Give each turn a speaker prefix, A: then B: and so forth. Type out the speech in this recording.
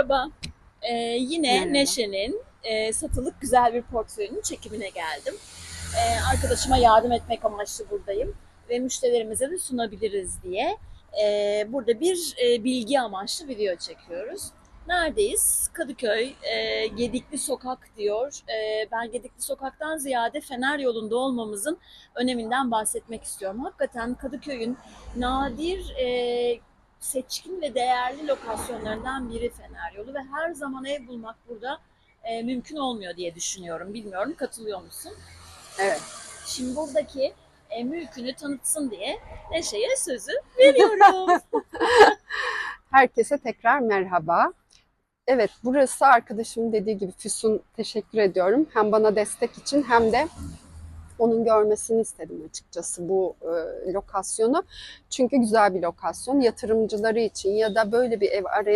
A: Merhaba. Ee, yine
B: Merhaba.
A: Neşe'nin e, satılık güzel bir portföyünün çekimine geldim. Ee, arkadaşıma yardım etmek amaçlı buradayım ve müşterilerimize de sunabiliriz diye. Ee, burada bir e, bilgi amaçlı video çekiyoruz. Neredeyiz? Kadıköy, e, Gedikli Sokak diyor. E, ben Gedikli Sokak'tan ziyade Fener yolunda olmamızın öneminden bahsetmek istiyorum. Hakikaten Kadıköy'ün nadir e, seçkin ve değerli lokasyonlarından biri Fener Yolu ve her zaman ev bulmak burada e, mümkün olmuyor diye düşünüyorum. Bilmiyorum katılıyor musun?
B: Evet.
A: Şimdi buradaki e, mülkünü tanıtsın diye Neşe'ye sözü veriyorum.
B: Herkese tekrar merhaba. Evet, burası arkadaşımın dediği gibi Füsun teşekkür ediyorum. Hem bana destek için hem de onun görmesini istedim açıkçası bu e, lokasyonu. Çünkü güzel bir lokasyon. Yatırımcıları için ya da böyle bir ev arayan